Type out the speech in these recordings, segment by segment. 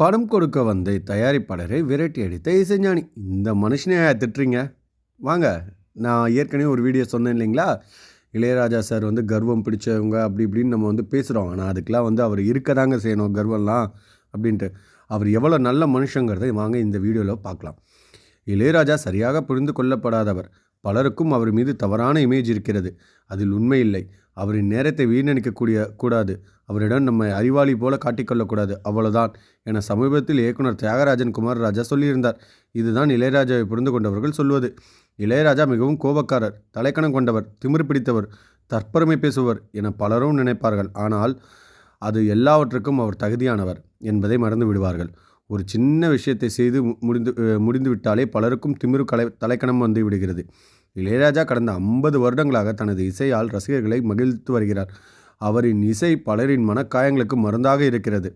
படம் கொடுக்க வந்த தயாரிப்பாளரை விரட்டி அடித்த இசைஞானி. இந்த மனுஷனே திட்டுறீங்க? வாங்க நான் ஏற்கனவே ஒரு வீடியோ சொன்னேன் இல்லைங்களா? இளையராஜா சார் வந்து கர்வம் பிடிச்சவங்க அப்படி இப்படின்னு நம்ம வந்து பேசுகிறோம் ஆனால் அதுக்கெலாம் வந்து அவர் இருக்க தாங்க செய்யணும் கர்வம்லாம் அப்படின்ட்டு. அவர் எவ்வளோ நல்ல மனுஷங்கிறதை வாங்க இந்த வீடியோவில் பார்க்கலாம். இளையராஜா சரியாக புரிந்து கொள்ளப்படாதவர். பலருக்கும் அவர் மீது தவறான இமேஜ் இருக்கிறது. அதில் உண்மை இல்லை. அவரின் நேரத்தை வீணடிக்கக்கூடிய கூடாது. அவரிடம் நம்மை அறிவாளி போல காட்டிக்கொள்ளக்கூடாது. அவ்வளவுதான் என சமீபத்தில் இயக்குனர் தியாகராஜன் குமார் ராஜா சொல்லியிருந்தார். இதுதான் இளையராஜாவை புரிந்து கொண்டவர்கள் சொல்வது. இளையராஜா மிகவும் கோபக்காரர் தலைக்கணம் கொண்டவர் திமிரு பிடித்தவர் தற்பெருமை பேசுவர் என பலரும் நினைப்பார்கள். ஆனால் அது எல்லாவற்றுக்கும் அவர் தகுதியானவர் என்பதை மறந்து விடுவார்கள். ஒரு சின்ன விஷயத்தை செய்து முடிந்து முடிந்துவிட்டாலே பலருக்கும் திமிரு கலை தலைக்கணம் வந்து விடுகிறது. இளையராஜா கடந்த ஐம்பது வருடங்களாக தனது இசையால் ரசிகர்களை மகிழ்த்து வருகிறார். அவரின் இசை பலரின் மனக்காயங்களுக்கு மருந்தாக இருக்கிறது.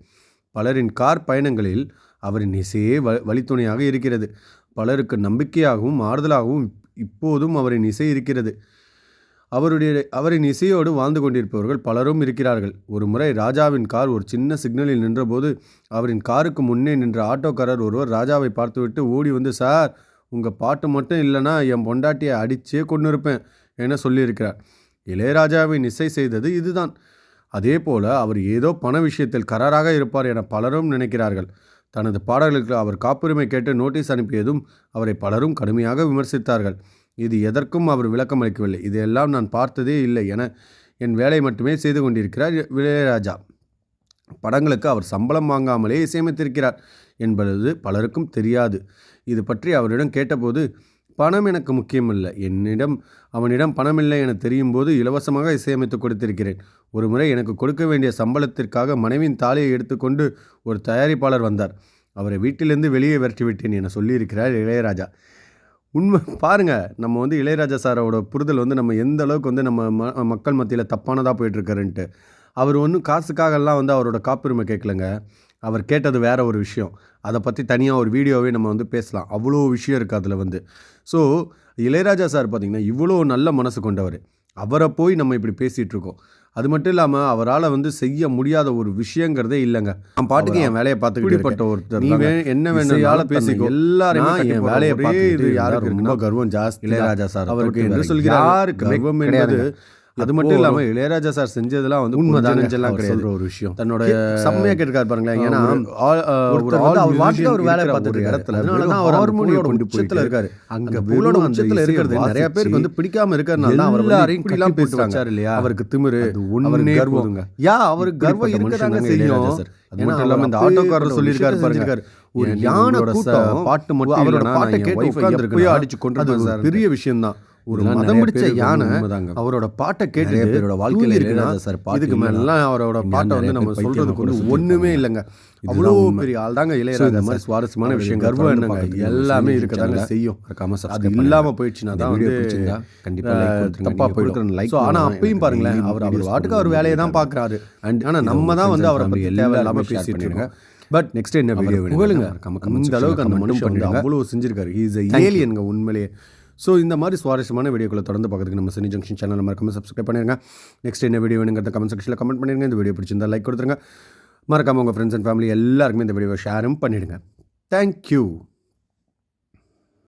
பலரின் கார் பயணங்களில் அவரின் இசையே வ வழித்துணையாக இருக்கிறது. பலருக்கு நம்பிக்கையாகவும் ஆறுதலாகவும் இப்போதும் அவரின் இசை இருக்கிறது. அவருடைய அவரின் இசையோடு வாழ்ந்து கொண்டிருப்பவர்கள் பலரும் இருக்கிறார்கள். ஒரு முறை ராஜாவின் கார் ஒரு சின்ன சிக்னலில் நின்றபோது அவரின் காருக்கு முன்னே நின்ற ஆட்டோக்காரர் ஒருவர் ராஜாவை பார்த்துவிட்டு ஓடி வந்து சார் உங்கள் பாட்டு மட்டும் இல்லைன்னா என் பொண்டாட்டியை அடிச்சே கொண்டு இருப்பேன் என சொல்லியிருக்கிறார். இளையராஜாவின் இசை செய்தது இதுதான். அதே போல அவர் ஏதோ பண விஷயத்தில் கராராக இருப்பார் என பலரும் நினைக்கிறார்கள். தனது பாடல்களுக்கு அவர் காப்புரிமை கேட்டு நோட்டீஸ் அனுப்பியதும் அவரை பலரும் கடுமையாக விமர்சித்தார்கள். இது எதற்கும் அவர் விளக்கமளிக்கவில்லை. இதையெல்லாம் நான் பார்த்ததே இல்லை என என் வேலை மட்டுமே செய்து கொண்டிருக்கிறார் இளையராஜா. படங்களுக்கு அவர் சம்பளம் வாங்காமலே இசையமைத்திருக்கிறார் என்பது பலருக்கும் தெரியாது. இது பற்றி அவரிடம் கேட்டபோது பணம் எனக்கு முக்கியமில்லை. என்னிடம் அவனிடம் பணமில்லை என தெரியும் போது இலவசமாக இசையமைத்து கொடுத்திருக்கிறேன். ஒரு முறை எனக்கு கொடுக்க வேண்டிய சம்பளத்திற்காக மனைவியின் தாலியை எடுத்துக்கொண்டு ஒரு தயாரிப்பாளர் வந்தார். அவரை வீட்டிலிருந்து வெளியே விரட்டி விட்டேன் என சொல்லியிருக்கிறார் இளையராஜா. உண்மை பாருங்க நம்ம வந்து இளையராஜா சாரோட புரிதல் வந்து நம்ம எந்த அளவுக்கு வந்து நம்ம ம மக்கள் மத்தியில் தப்பானதாக போயிட்டுருக்காருன்ட்டு அவர் ஒன்றும் காசுக்காகலாம் வந்து அவரோட காப்புரிமை கேட்கலங்க. அவர் கேட்டது வேற ஒரு விஷயம். அதை பற்றி தனியாக ஒரு வீடியோவே நம்ம வந்து பேசலாம். அவ்வளோ விஷயம் இருக்குது அதில் வந்து. ஸோ இளையராஜா சார் பார்த்திங்கன்னா இவ்வளோ நல்ல மனசு கொண்டவர். அவரை போய் நம்ம இப்படி பேசிகிட்டு இருக்கோம். அது மட்டும் இல்லாமல் அவரால் வந்து செய்ய முடியாத ஒரு விஷயங்கிறதே இல்லைங்க. நான் பாட்டுக்கு என் வேலையை பார்த்துக்கிட்டு ஒருத்தர் நீ என்ன வேணும் பேசிக்கோ. எல்லாரும் என் வேலையை இது யாருக்கு ரொம்ப கர்வம் ஜாஸ்தி இளையராஜா சார் அவருக்கு என்று சொல்கிறார்? யாருக்கு கர்வம் என்பது அது மட்டும் இல்லாம இளையராஜா சார் செஞ்சதெல்லாம் வந்து உண்மைதான் கிடையாது. ஒரு விஷயம். தன்னோட செம்மையா கேட்டிருக்காரு பாருங்களேன். ஏன்னா ஒரு அவர் அவர் வேலையை இருக்கிற பார்த்துட்டு ஒரு. இடத்துல அதனால அதனால தான் அவர் ஹார்மோனியோட உச்சத்துல இருக்காரு. அங்க அந்த உச்சத்துல இருக்கிறது நிறைய பேருக்கு வந்து பிடிக்காம இருக்கிறதுனால தான் அவர் எல்லாரையும் வச்சாரு இல்லையா? அவருக்கு திமிரு கர்வம். போதுங்க. யா அவருக்கு கர்வம் மனுஷன் செய்யும். ஏன்னா மட்டும் இல்லாம இந்த ஆட்டோக்காரர் சொல்லியிருக்காரு பாருங்க. ஒரு என் யானை உங்களோட ச- கூட்டம் பாட்டு மட்டும் அவரோட பாட்டை கேட்டு எப்பயோ அடிச்சு கொண்டு ஒரு பெரிய விஷயம்தான். ஒரு மதம் பிடிச்ச யானை. அவரோட பாட்டை கேட்டு பேரோட வாழ்க்கையில இருக்குன்னா சார் இதுக்கு மேலாம் அவரோட பாட்டை வந்து நம்ம சொல்றதுக்கு கூட ஒண்ணுமே இல்லைங்க அவ்வளோ. பெரிய ஆள் தாங்க இளையராஜா இந்த. மாதிரி சுவாரஸ்யமான விஷயம் கர்வம் என்னங்க எல்லாமே இருக்கதாங்க செய்யும் அது இல்லாம. போயிடுச்சுன்னா தான் வந்து கண்டிப்பா. தப்பா போயிடும். So, ஆனா அப்பயும் பாருங்களேன் அவர் அவர் வாட்டுக்கு அவர் வேலையை தான். பார்க்குறாரு And ஆனா நம்ம தான் வந்து அவரை எல்லாருமே தேவையில்லாம பேசிட்டு. இருக்கோம் பட் நெக்ஸ்ட் என்ன வீடியோ புகழுங்க. இந்த அளவுக்கு அந்த மனுஷன் வந்து பண்ணிடுங்க. அவ்வளோ செஞ்சிருக்காரு இஸ். ஏலியனுங்க உண்மையிலேயே ஸோ இந்த மாதிரி சுவாரஸ்யமான வீடியோக்களை தொடர்ந்து பார்க்குறதுக்கு நம்ம சினி ஜங்ஷன் சேனல் மறக்காம சப்ஸ்கிரைப் பண்ணிருங்க. நெக்ஸ்ட் என்ன வீடியோ வேணுங்கிறத கமெண்ட் செக்ஷனில் கமெண்ட் பண்ணிருங்க. இந்த வீடியோ பிடிச்சிருந்தா லைக் கொடுத்துருங்க. மறக்காம உங்கள் ஃப்ரெண்ட்ஸ் அண்ட் ஃபேமிலி எல்லாருக்குமே இந்த வீடியோவை ஷேரும் பண்ணிவிடுங்க தேங்க்யூ